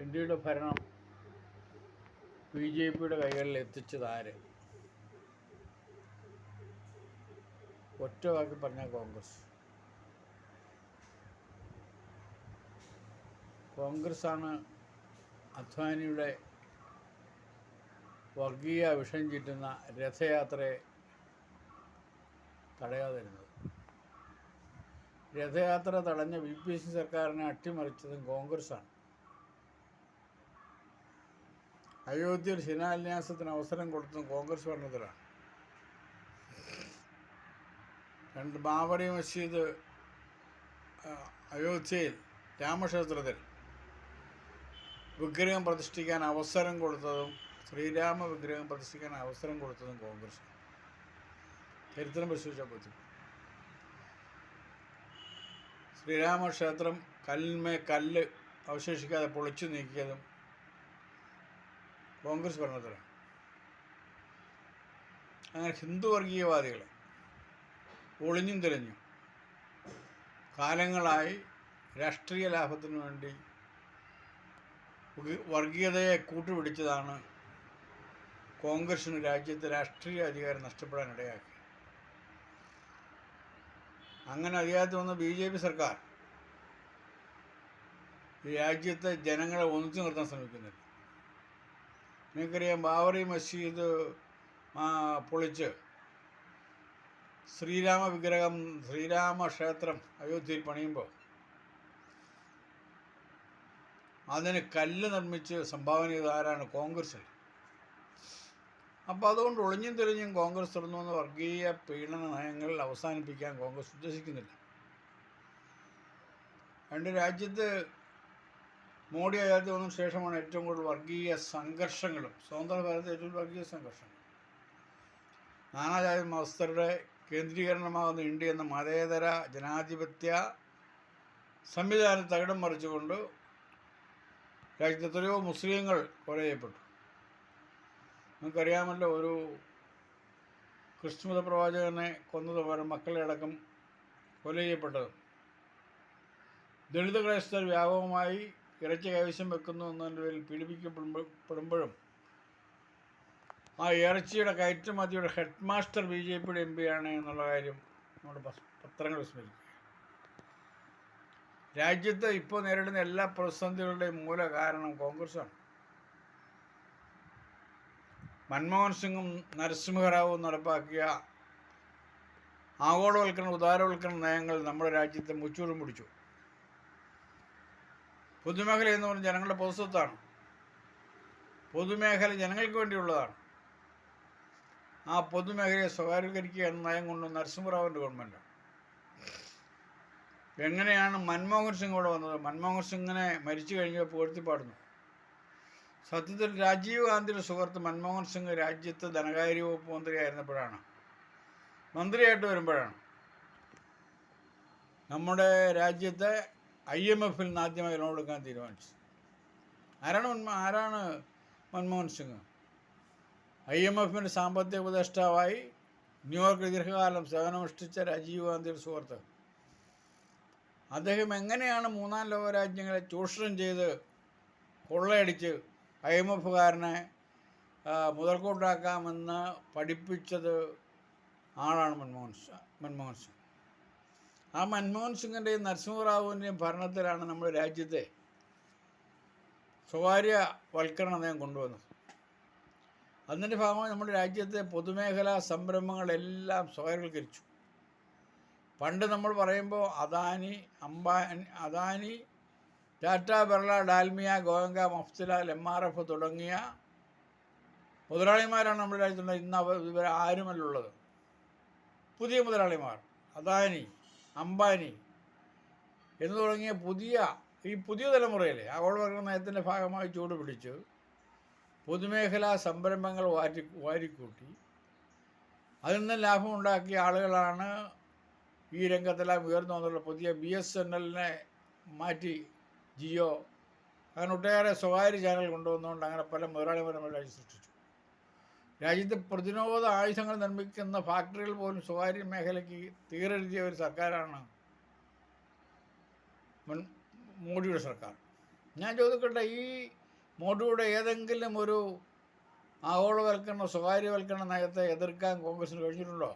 ഇന്ത്യയുടെ ഭരണം B J പിയുടെ കൈകളിൽ എത്തിച്ചത് ആര്? ഒറ്റ വാക്കി പറഞ്ഞ കോൺഗ്രസ്. കോൺഗ്രസ്സാണ് അദ്വാനിയുടെ വർഗീയ വിഷം ചീറ്റുന്ന രഥയാത്രയെ തടയാതിരുന്നത്. രഥയാത്ര തടഞ്ഞ വി പി സി സർക്കാരിനെ അട്ടിമറിച്ചതും കോൺഗ്രസ്സാണ്. അയോധ്യയിൽ ശിലാന്യാസത്തിന് അവസരം കൊടുത്തത് കോൺഗ്രസ് ഭരണത്തിലാണ്. രണ്ട് ബാബറി മസ്ജിദ് അയോധ്യയിൽ രാമക്ഷേത്രത്തിൽ വിഗ്രഹം പ്രതിഷ്ഠിക്കാൻ അവസരം കൊടുത്തതും ശ്രീരാമ വിഗ്രഹം പ്രതിഷ്ഠിക്കാൻ അവസരം കൊടുത്തതും കോൺഗ്രസ്. ചരിത്രം പരിശോധിച്ചാൽ പറ്റും. ശ്രീരാമക്ഷേത്രം കല്ലിന്മേ കല്ല് അവശേഷിക്കാതെ പൊളിച്ചു നീക്കിയതും കോൺഗ്രസ് ഭരണത്തിലാണ് അങ്ങനെ ഹിന്ദു വർഗീയവാദികൾ ഒളിഞ്ഞും തെളിഞ്ഞും കാലങ്ങളായി രാഷ്ട്രീയ ലാഭത്തിനു വേണ്ടി വർഗീ- വർഗീയതയെ കൂട്ടുപിടിച്ചതാണ് കോൺഗ്രസിന് രാജ്യത്തെ രാഷ്ട്രീയ അധികാരം നഷ്ടപ്പെടാൻ ഇടയാക്കി അങ്ങനെ അധികാരത്തിൽ വന്ന ബി ജെ പി സർക്കാർ രാജ്യത്തെ ജനങ്ങളെ ഒന്നിച്ചു നിർത്താൻ ശ്രമിക്കുന്നില്ല. നിങ്ങൾക്കറിയാം ബാബറി മസ്ജിദ് പൊളിച്ച് ശ്രീരാമ വിഗ്രഹം ശ്രീരാമ ക്ഷേത്രം അയോധ്യയിൽ പണിയുമ്പോൾ അതിന് കല്ല് നിർമ്മിച്ച് സംഭാവന ചെയ്ത ആരാണ്? കോൺഗ്രസ് അപ്പോൾ അതുകൊണ്ട് ഒളിഞ്ഞും തെളിഞ്ഞും കോൺഗ്രസ് തുറന്നു വന്ന വർഗീയ പീഡന നയങ്ങൾ അവസാനിപ്പിക്കാൻ കോൺഗ്രസ് ഉദ്ദേശിക്കുന്നില്ല. രണ്ട് രാജ്യത്ത് മോഡി അധികാരത്തിൽ വന്നതിന് ശേഷമാണ് ഏറ്റവും കൂടുതൽ വർഗീയ സംഘർഷങ്ങളും. സ്വതന്ത്ര ഏറ്റവും വർഗീയ സംഘർഷം നാനാജാതി മതസ്ഥരുടെ കേന്ദ്രീകരണമാകുന്ന ഇന്ത്യ എന്ന മതേതര ജനാധിപത്യ സംവിധാനം തകിടം മറിച്ചുകൊണ്ട് രാജ്യത്തെ എത്രയോ മുസ്ലിങ്ങൾ കൊല ചെയ്യപ്പെട്ടു. നിങ്ങൾക്കറിയാമല്ലോ ഒരു ക്രിസ്തുമത പ്രവാചകനെ കൊന്നത് പോലെ മക്കളെ അടക്കം കൊല ചെയ്യപ്പെട്ടത്. ദളിത് ക്രൈസ്തവർ വ്യാപകമായി ഇറച്ചി കൈവശം വെക്കുന്നു എന്നതിന്റെ പേരിൽ പീഡിപ്പിക്കപ്പെടുമ്പോഴും ആ ഇറച്ചിയുടെ കയറ്റുമതിയുടെ ഹെഡ് മാസ്റ്റർ ബി ജെ പിയുടെ എം ആണ് എന്നുള്ള കാര്യം നമ്മുടെ പത്രങ്ങൾ വിസ്മരിക്കുക. രാജ്യത്ത് ഇപ്പോൾ നേരിടുന്ന എല്ലാ പ്രതിസന്ധികളുടെയും മൂല കാരണം കോൺഗ്രസ്സാണ്. മൻമോഹൻ സിംഗും നരസിംഹറാവും നടപ്പാക്കിയ ആഗോളവൽക്കരണ ഉദാരവൽക്കരണ നയങ്ങൾ നമ്മുടെ രാജ്യത്തെ മുച്ചൂറും പിടിച്ചു. പൊതുമേഖല എന്ന് പറഞ്ഞാൽ ജനങ്ങളുടെ പൊതുസ്വത്താണ്. പൊതുമേഖല ജനങ്ങൾക്ക് വേണ്ടിയുള്ളതാണ്. ആ പൊതുമേഖലയെ സ്വകാര്യവൽക്കരിക്കുക എന്ന നയം കൊണ്ട് നരസിംഹറാവിന്റെ ഗവൺമെന്റ് എങ്ങനെയാണ് മൻമോഹൻ സിംഗ് ഇവിടെ വന്നത്? മൻമോഹൻ സിംഗിനെ മരിച്ചു കഴിഞ്ഞപ്പോൾ പുകഴ്ത്തിപ്പാടുന്നു. സത്യത്തിൽ രാജീവ് ഗാന്ധിയുടെ സുഹൃത്ത് മൻമോഹൻ സിംഗ് രാജ്യത്ത് ധനകാര്യ വകുപ്പ് മന്ത്രിയായിരുന്നപ്പോഴാണ്. മന്ത്രിയായിട്ട് വരുമ്പോഴാണ്. നമ്മുടെ രാജ്യത്തെ ഐ എം എഫിൽ നിന്ന് ആദ്യമായി ലോൺ എടുക്കാൻ തീരുമാനിച്ചത് ആരാണ് ആരാണ് മൻമോഹൻ സിംഗ്? ഐ എം എഫിന്റെ സാമ്പത്തിക ഉപദേഷ്ടാവായി ന്യൂയോർക്കിൽ ദീർഘകാലം സേവനമനുഷ്ഠിച്ച രാജീവ് ഗാന്ധിയുടെ സുഹൃത്ത്. അദ്ദേഹം എങ്ങനെയാണ് മൂന്നാം ലോക രാജ്യങ്ങളെ ചൂഷണം ചെയ്ത് കൊള്ളയടിച്ച് ഐ എം എഫുകാരനെ മുതൽക്കൂട്ടാക്കാമെന്ന് പഠിപ്പിച്ചത് ആളാണ് മൻമോഹൻ മൻമോഹൻ സിംഗ്. ആ മൻമോഹൻ സിംഗിന്റെയും നരസിംഹറാവുവിന്റെയും ഭരണത്തിലാണ് നമ്മുടെ രാജ്യത്തെ സ്വകാര്യവൽക്കരണം അദ്ദേഹം കൊണ്ടുവന്നത്. അതിന്റെ ഭാഗമായി നമ്മുടെ രാജ്യത്തെ പൊതുമേഖലാ സംരംഭങ്ങളെല്ലാം സ്വകാര്യവൽക്കരിച്ചു. പണ്ട് നമ്മൾ പറയുമ്പോൾ Adani Ambani Adani Tata Birla Dalmia Goenka Mafatlal M R F തുടങ്ങിയ മുതലാളിമാരാണ് നമ്മുടെ രാജ്യത്തുള്ളത് ഇന്ന് അവർ ഇവർ ആരുമല്ലുള്ളത് പുതിയ മുതലാളിമാർ. അദാനി അംബാനി എന്ന് തുടങ്ങിയ പുതിയ ഈ പുതിയ തലമുറയിലെ ആഗോളവൽക്കരണ നയത്തിന്റെ ഭാഗമായി ചൂട് പിടിച്ച് പൊതുമേഖലാ സംരംഭങ്ങൾ വാരി വാരിക്കൂട്ടി. അതിൽ നിന്ന് ലാഭമുണ്ടാക്കിയ ആളുകളാണ് ഈ രംഗത്തെല്ലാം ഉയർന്നു വന്നുള്ള പുതിയ ബി എസ് എൻ എല്ലിനെ മാറ്റി ജിയോ. അങ്ങനെ ഒട്ടേറെ സ്വകാര്യ ചാനൽ കൊണ്ടുവന്നുകൊണ്ട് അങ്ങനെ പല മുതലാളിപരമായി സൃഷ്ടിച്ചു. രാജ്യത്തെ പ്രതിരോധ ആയുധങ്ങൾ നിർമ്മിക്കുന്ന ഫാക്ടറികൾ പോലും സ്വകാര്യ മേഖലയ്ക്ക് തീരെഴുതിയ ഒരു സർക്കാരാണ് മുൻ മോഡിയുടെ സർക്കാർ. ഞാൻ ചോദിക്കട്ടെ ഈ മോഡിയുടെ ഏതെങ്കിലും ഒരു ആഗോളവൽക്കരണ സ്വകാര്യവൽക്കരണ നയത്തെ എതിർക്കാൻ കോൺഗ്രസിന് കഴിഞ്ഞിട്ടുണ്ടോ?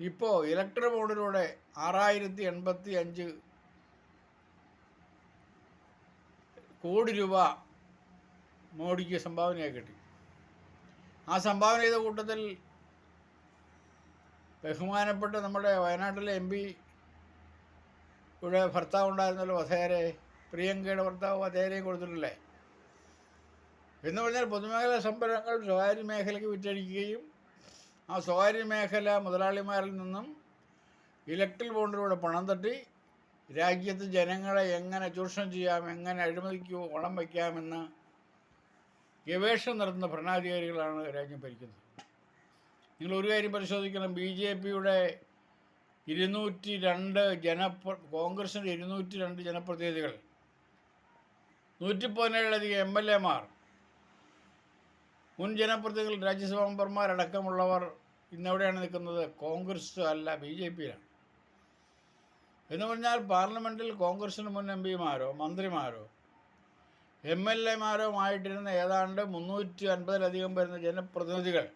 ഇപ്പോൾ ഇലക്ട്ര ബോർഡിലൂടെ ആറായിരത്തി എൺപത്തി അഞ്ച് കോടി രൂപ മോഡിക്ക് സംഭാവനയായി കിട്ടി. ആ സംഭാവന ചെയ്ത കൂട്ടത്തിൽ ബഹുമാനപ്പെട്ട നമ്മുടെ വയനാട്ടിലെ എം പി ഇവിടെ ഭർത്താവ് ഉണ്ടായിരുന്നല്ലോ വധേരെ പ്രിയങ്കയുടെ ഭർത്താവ് വധേരെയും കൊടുത്തിട്ടില്ലേ? എന്ന് പറഞ്ഞാൽ പൊതുമേഖലാ സംരംഭങ്ങൾ സ്വകാര്യ മേഖലയ്ക്ക് വിറ്റഴിക്കുകയും ആ സ്വകാര്യ മേഖല മുതലാളിമാരിൽ നിന്നും ഇലക്ട്രൽ ബോണ്ടിലൂടെ പണം തട്ടി രാജ്യത്ത് ജനങ്ങളെ എങ്ങനെ ചൂഷണം ചെയ്യാം എങ്ങനെ അഴിമതിക്ക് വളം വയ്ക്കാമെന്ന് ഗവേഷണം നടത്തുന്ന ഭരണാധികാരികളാണ് രാജ്യം ഭരിക്കുന്നത്. നിങ്ങൾ ഒരു കാര്യം പരിശോധിക്കണം. ബി ജെ പിയുടെ ഇരുന്നൂറ്റി രണ്ട് ജനപ്ര കോൺഗ്രസിന്റെ ഇരുന്നൂറ്റി രണ്ട് ജനപ്രതിനിധികൾ നൂറ്റി പതിനേഴിലധികം എം എൽ എമാർ മുൻ ജനപ്രതിനിധികൾ രാജ്യസഭാ മെമ്പർമാരടക്കമുള്ളവർ ഇന്നെവിടെയാണ് നിൽക്കുന്നത്? കോൺഗ്രസ് അല്ല ബി ജെ പിയിലാണ്. എന്ന് പറഞ്ഞാൽ പാർലമെന്റിൽ കോൺഗ്രസിന് മുൻ എം പിമാരോ മന്ത്രിമാരോ എം എൽ എമാരുമായിട്ടിരുന്ന ഏതാണ്ട് മുന്നൂറ്റി അൻപതിലധികം വരുന്ന ജനപ്രതിനിധികൾ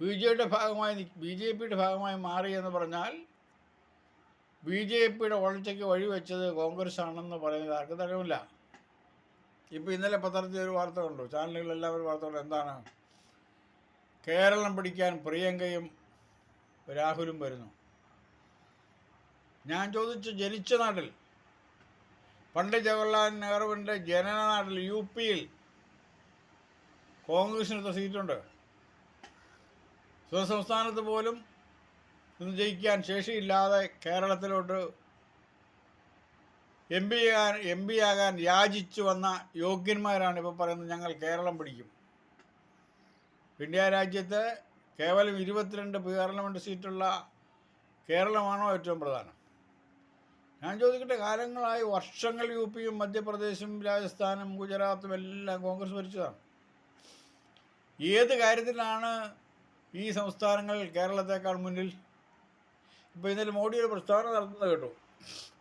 ബി ജെ പിയുടെ ഭാഗമായി ബി ജെ പിയുടെ ഭാഗമായി മാറി എന്ന് പറഞ്ഞാൽ ബി ജെ പിയുടെ വളർച്ചയ്ക്ക് വഴിവെച്ചത് കോൺഗ്രസ് ആണെന്ന് പറയുന്നത് ആർക്കും തരമില്ല ഇപ്പോൾ ഇന്നലെ പത്രത്തിൽ ഒരു വാർത്ത കണ്ടു. ഒരു വാർത്ത കണ്ടു. എന്താണ്? കേരളം പിടിക്കാൻ പ്രിയങ്കയും രാഹുലും വരുന്നു. ഞാൻ ചോദിച്ചു ജനിച്ച നാട്ടിൽ പണ്ട് ജവഹർലാൽ നെഹ്റുവിന്റെ ജനന നാട്ടിൽ യു പിയിൽ കോൺഗ്രസിനടുത്ത സീറ്റുണ്ട്? സ്വസംസ്ഥാനത്ത് പോലും ഇന്ന് ജയിക്കാൻ ശേഷിയില്ലാതെ കേരളത്തിലോട്ട് എം പി ആകാൻ എം പി ആകാൻ യാചിച്ചു വന്ന യോഗ്യന്മാരാണ് ഇപ്പോൾ പറയുന്നത് ഞങ്ങൾ കേരളം പിടിക്കും. ഇന്ത്യ രാജ്യത്ത് കേവലം ഇരുപത്തിരണ്ട് പാർലമെന്റ് സീറ്റുള്ള കേരളമാണോ ഏറ്റവും പ്രധാനം? ഞാൻ ചോദിക്കട്ടെ കാലങ്ങളായി വർഷങ്ങൾ യു പിയും മധ്യപ്രദേശും രാജസ്ഥാനും ഗുജറാത്തും എല്ലാം കോൺഗ്രസ് ഭരിച്ചതാണ്. ഏത് കാര്യത്തിലാണ് ഈ സംസ്ഥാനങ്ങൾ കേരളത്തെക്കാൾ മുന്നിൽ? ഇപ്പോൾ ഇന്നലെ മോഡി ഒരു പ്രസ്താവന നടത്തുന്നത് കേട്ടു.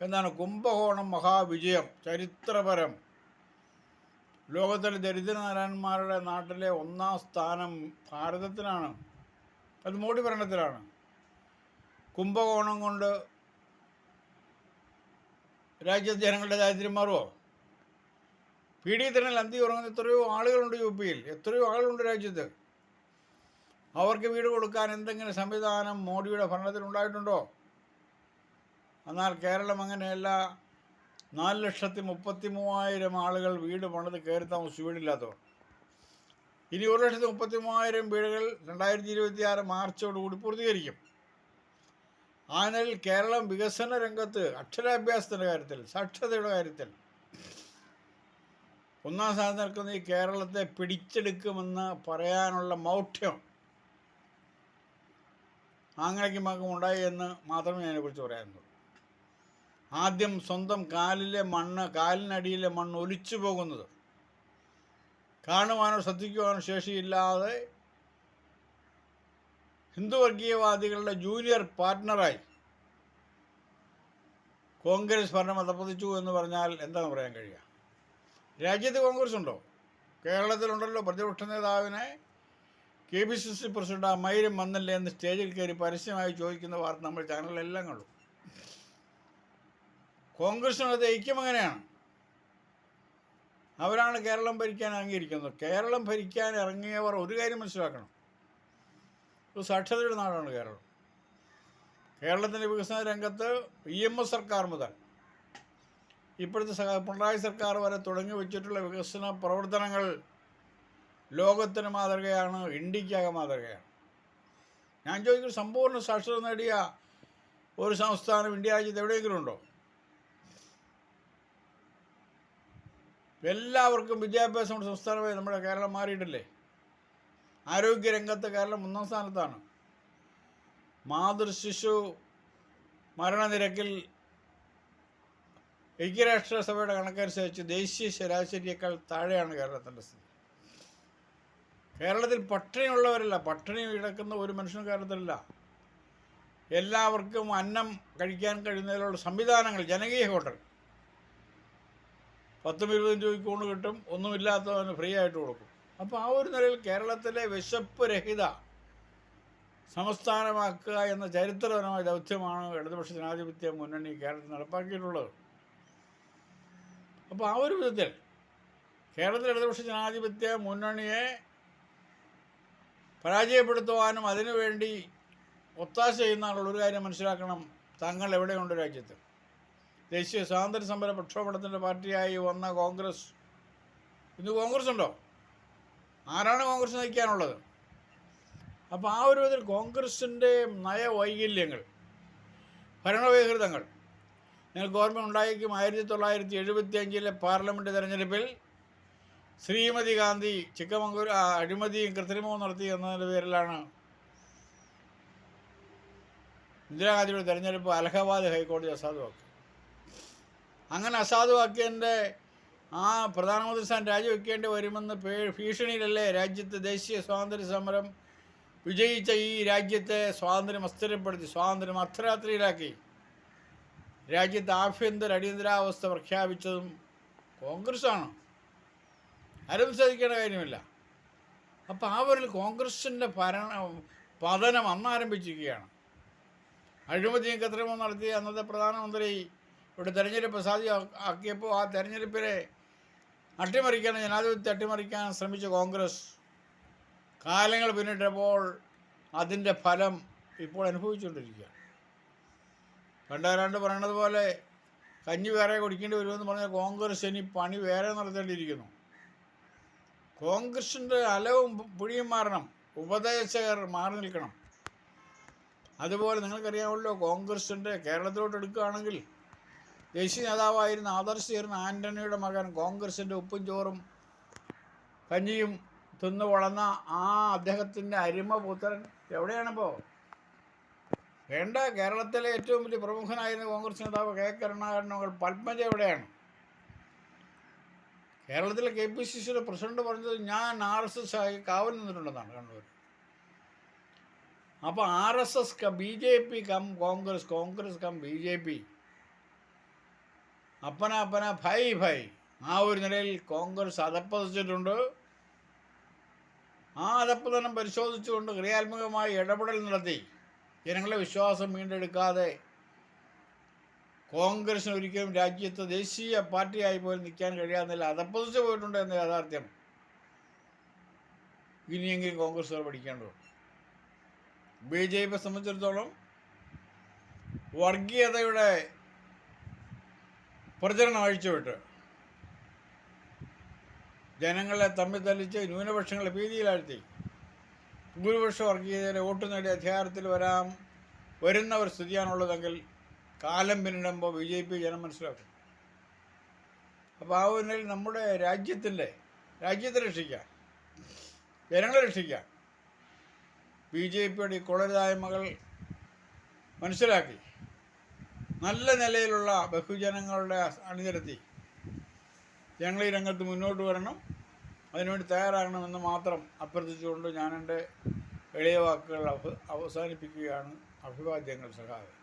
എന്താണ് കുംഭകോണം മഹാവിജയം ചരിത്രപരം. ലോകത്തിലെ ദരിദ്രനാരായണന്മാരുടെ നാട്ടിലെ ഒന്നാം സ്ഥാനം ഭാരതത്തിനാണ്. അത് മോഡി ഭരണത്തിലാണ്. കുംഭകോണം കൊണ്ട് രാജ്യത്തെ ജനങ്ങളുടെ ദാരിദ്ര്യം മാറുമോ പീഡിതരിൽ അന്തി ഉറങ്ങുന്ന എത്രയോ ആളുകളുണ്ട് യു പിയിൽ. എത്രയോ ആളുകളുണ്ട് രാജ്യത്ത്. അവർക്ക് വീട് കൊടുക്കാൻ എന്തെങ്കിലും സംവിധാനം മോഡിയുടെ ഭരണത്തിൽ ഉണ്ടായിട്ടുണ്ടോ? എന്നാൽ കേരളം അങ്ങനെയല്ല. നാല് ലക്ഷത്തി മുപ്പത്തി മൂവായിരം ആളുകൾ വീട് പണിത് കയറി താമസിച്ചു വീടില്ലാത്തവർ. ഇനി ഒരു ലക്ഷത്തി മുപ്പത്തി മൂവായിരം വീടുകൾ രണ്ടായിരത്തി ഇരുപത്തി ആറ് മാർച്ചോടുകൂടി പൂർത്തീകരിക്കും. ആ കേരളം വികസന രംഗത്ത് അക്ഷരാഭ്യാസത്തിന്റെ കാര്യത്തിൽ സാക്ഷരതയുടെ കാര്യത്തിൽ ഒന്നാം സ്ഥാനത്ത് നിൽക്കുന്ന ഈ കേരളത്തെ പിടിച്ചെടുക്കുമെന്ന് പറയാനുള്ള മൗഢ്യം ആംഗ്ലയ്ക്കും മകം ഉണ്ടായി എന്ന് മാത്രമേ അതിനെക്കുറിച്ച് പറയാനുള്ളൂ. ആദ്യം സ്വന്തം കാലിലെ മണ്ണ് കാലിനടിയിലെ മണ്ണ് ഒലിച്ചു പോകുന്നത്. കാണുവാനോ ശ്രദ്ധിക്കുവാനോ ശേഷിയില്ലാതെ ഹിന്ദു വർഗീയവാദികളുടെ ജൂനിയർ പാർട്ട്ണറായി കോൺഗ്രസ് ഭരണം അധപ്പതിച്ചു എന്ന് പറഞ്ഞാൽ എന്താണ് പറയാൻ കഴിയുക? രാജ്യത്ത് കോൺഗ്രസ് ഉണ്ടോ? കേരളത്തിലുണ്ടല്ലോ പ്രതിപക്ഷ നേതാവിനെ. K P C C president ആ മൈരം വന്നല്ലേ എന്ന് സ്റ്റേജിൽ കയറി പരസ്യമായി ചോദിക്കുന്ന വാർത്ത നമ്മൾ ചാനലിലെല്ലാം കണ്ടു. കോൺഗ്രസിനകത്ത് ഐക്യം അങ്ങനെയാണ്. അവരാണ് കേരളം ഭരിക്കാൻ ഇറങ്ങിയിരിക്കുന്നത് കേരളം ഭരിക്കാൻ ഇറങ്ങിയവർ ഒരു കാര്യം മനസ്സിലാക്കണം. ഒരു സാക്ഷരതയുടെ നാടാണ് കേരളം. കേരളത്തിന്റെ വികസന രംഗത്ത് ഇ എം എസ് സർക്കാർ മുതൽ ഇപ്പോഴത്തെ പിണറായി സർക്കാർ വരെ തുടങ്ങി വെച്ചിട്ടുള്ള വികസന പ്രവർത്തനങ്ങൾ ലോകത്തിന് മാതൃകയാണ് ഇന്ത്യക്കാകെ മാതൃകയാണ്. ഞാൻ ചോദിക്കും സമ്പൂർണ സാക്ഷരത നേടിയ ഒരു സംസ്ഥാനം ഇന്ത്യ രാജ്യത്ത് എവിടെയെങ്കിലും ഉണ്ടോ? എല്ലാവർക്കും വിദ്യാഭ്യാസമുള്ള സംസ്ഥാനമായി നമ്മുടെ കേരളം മാറിയിട്ടില്ലേ? ആരോഗ്യരംഗത്ത് കേരളം ഒന്നാം സ്ഥാനത്താണ്. മാതൃ ശിശു മരണനിരക്കിൽ ഐക്യരാഷ്ട്രസഭയുടെ കണക്കനുസരിച്ച് ദേശീയ ശരാശരിയേക്കാൾ താഴെയാണ് കേരളത്തിന്റെ സ്ഥിതി. കേരളത്തിൽ പട്ടിണിയുള്ളവരല്ല. പട്ടിണി കിടക്കുന്ന ഒരു മനുഷ്യനും കേരളത്തിലില്ല. എല്ലാവർക്കും അന്നം കഴിക്കാൻ കഴിയുന്നതിലുള്ള സംവിധാനങ്ങൾ ജനകീയ ഹോട്ടൽ. പത്തും ഇരുപതും രൂപയ്ക്ക് കൊണ്ട് കിട്ടും. ഒന്നുമില്ലാത്തവന് ഫ്രീ ആയിട്ട് കൊടുക്കും. അപ്പോൾ ആ ഒരു നിലയിൽ കേരളത്തിലെ വിശപ്പ് രഹിത സംസ്ഥാനമാക്കുക എന്ന ചരിത്രപരമായ ദൗത്യമാണ് ഇടതുപക്ഷ ജനാധിപത്യ മുന്നണി കേരളത്തിൽ നടപ്പാക്കിയിട്ടുള്ളത്. അപ്പോൾ ആ ഒരു വിധത്തിൽ കേരളത്തിലെ ഇടതുപക്ഷ ജനാധിപത്യ മുന്നണിയെ പരാജയപ്പെടുത്തുവാനും അതിനുവേണ്ടി ഒത്താശ ചെയ്യുന്ന ഒരു കാര്യം മനസ്സിലാക്കണം. തങ്ങൾ എവിടെയുണ്ട് രാജ്യത്ത്? ദേശീയ സ്വാതന്ത്ര്യ സമര പ്രക്ഷോഭത്തിന്റെ പാർട്ടിയായി വന്ന കോൺഗ്രസ്. ഇന്ന് കോൺഗ്രസ് ഉണ്ടോ? ആരാണ് കോൺഗ്രസ് നയിക്കാനുള്ളത്? അപ്പോൾ ആ ഒരു വിധത്തിൽ കോൺഗ്രസിന്റെ നയവൈകല്യങ്ങൾ ഭരണവൈകൃതങ്ങൾ നിങ്ങൾക്ക് ഓർമ്മ ഉണ്ടായിരിക്കും. ആയിരത്തി തൊള്ളായിരത്തി എഴുപത്തി അഞ്ചിലെ പാർലമെന്റ് തെരഞ്ഞെടുപ്പിൽ ശ്രീമതി ഗാന്ധി ചിക്കമംഗൂർ അഴിമതിയും കൃത്രിമവും നടത്തി എന്നതിന്റെ പേരിലാണ് ഇന്ദിരാഗാന്ധിയുടെ തെരഞ്ഞെടുപ്പ് അലഹബാദ് ഹൈക്കോടതി അസാധുവാക്കി അങ്ങനെ അസാധുവാക്കിയതിന്റെ ആ പ്രധാനമന്ത്രി സ്ഥാനം രാജിവെക്കേണ്ടി വരുമെന്ന് ഭീഷണിയിലല്ലേ രാജ്യത്ത് ദേശീയ സ്വാതന്ത്ര്യ സമരം വിജയിച്ച ഈ രാജ്യത്തെ സ്വാതന്ത്ര്യം അസ്ഥിരപ്പെടുത്തി സ്വാതന്ത്ര്യം അർദ്ധരാത്രിയിലാക്കി. രാജ്യത്ത് ആഭ്യന്തര അടിയന്തരാവസ്ഥ പ്രഖ്യാപിച്ചതും കോൺഗ്രസ്സാണ്. ആരും സാധിക്കേണ്ട കാര്യമില്ല. അപ്പോൾ ആ ഒരു കോൺഗ്രസിന്റെ ഭരണ പതനം അന്നാരംഭിച്ചിരിക്കുകയാണ് അഴിമതിയും കൃത്രിമവും നടത്തി അന്നത്തെ പ്രധാനമന്ത്രി ഇവിടെ തെരഞ്ഞെടുപ്പ് സാധ്യമാക്കിയപ്പോൾ ആ തെരഞ്ഞെടുപ്പിനെ അട്ടിമറിക്കാൻ ജനാധിപത്യത്തെ അട്ടിമറിക്കാൻ ശ്രമിച്ച കോൺഗ്രസ് കാലങ്ങൾ പിന്നിട്ടപ്പോൾ അതിന്റെ ഫലം ഇപ്പോൾ അനുഭവിച്ചുകൊണ്ടിരിക്കുകയാണ്. പണ്ടാരാണ്ട് പറയണത് പോലെ കഞ്ഞി വേറെ കുടിക്കേണ്ടി വരുമെന്ന് പറഞ്ഞാൽ കോൺഗ്രസ് ഇനി പണി വേറെ നടത്തേണ്ടിയിരിക്കുന്നു. കോൺഗ്രസിന്റെ അലവും പുഴിയും മാറണം ഉപദേശകർ മാറി നിൽക്കണം. അതുപോലെ നിങ്ങൾക്കറിയാമല്ലോ കോൺഗ്രസിന്റെ കേരളത്തിലോട്ട് എടുക്കുകയാണെങ്കിൽ ദേശീയ നേതാവായിരുന്ന ആദർശ് ചേർന്ന ആന്റണിയുടെ മകൻ കോൺഗ്രസിന്റെ ഉപ്പും ചോറും കഞ്ഞിയും തിന്നു വളർന്ന ആ അദ്ദേഹത്തിന്റെ അരിമ പുത്രൻ എവിടെയാണിപ്പോൾ വേണ്ട കേരളത്തിലെ ഏറ്റവും വലിയ പ്രമുഖനായിരുന്ന കോൺഗ്രസ് നേതാവ് കെ കരുണാകരൻ പത്മജ എവിടെയാണ്? കേരളത്തിലെ കെ പി സി സിയുടെ പ്രസിഡന്റ് പറഞ്ഞത് ഞാൻ ആർ എസ് എസ് ആയി കാവൽ നിന്നിട്ടുണ്ടെന്നാണ് കണ്ണൂർ അപ്പോൾ R S S B J P cum Congress Congress cum B J P. അപ്പന അപ്പന ഭൈ ഭൈ. ആ ഒരു നിലയിൽ കോൺഗ്രസ് അതപ്പതിച്ചിട്ടുണ്ട് ആ അതപ്പതനം പരിശോധിച്ചുകൊണ്ട് ക്രിയാത്മകമായി ഇടപെടൽ നടത്തി. ജനങ്ങളെ വിശ്വാസം വീണ്ടെടുക്കാതെ കോൺഗ്രസിന് ഒരിക്കലും രാജ്യത്ത് ദേശീയ പാർട്ടിയായി പോലും നിൽക്കാൻ കഴിയാവുന്നില്ല അതപ്പതിച്ചു പോയിട്ടുണ്ട് എന്ന യാഥാർത്ഥ്യം ഇനിയെങ്കിലും കോൺഗ്രസ്സുകാർ പഠിക്കേണ്ടതുണ്ട്. ബി ജെ പിയെ സംബന്ധിച്ചിടത്തോളം വർഗീയതയുടെ പ്രചരണം അഴിച്ചുവിട്ട് ജനങ്ങളെ തമ്മിൽ തല്ലിച്ച് ന്യൂനപക്ഷങ്ങളെ ഭീതിയിലാഴ്ത്തി. ഭൂരിപക്ഷ വർഗീയതയിലെ വോട്ട് നേടി അധികാരത്തിൽ വരാം വരുന്ന ഒരു സ്ഥിതിയാണുള്ളതെങ്കിൽ കാലം പിന്നിടുമ്പോൾ ബി ജെ പി ജനം മനസ്സിലാക്കും. അപ്പോൾ ആ ഒരു നമ്മുടെ രാജ്യത്തിന്റെ രാജ്യത്തെ രക്ഷിക്കാൻ ജനങ്ങളെ രക്ഷിക്കാൻ ബി ജെ പിയുടെ ഈ കൊളരുതായ്മകൾ മനസ്സിലാക്കി. നല്ല നിലയിലുള്ള ബഹുജനങ്ങളുടെ അണിനിരത്തി ഞങ്ങൾ ഈ രംഗത്ത് മുന്നോട്ട് വരണം. അതിനുവേണ്ടി തയ്യാറാകണമെന്ന് മാത്രം അഭ്യർത്ഥിച്ചുകൊണ്ട് ഞാൻ എന്റെ എളിയ വാക്കുകൾ അവ അവസാനിപ്പിക്കുകയാണ്. അഭിവാദ്യങ്ങൾ സഹായം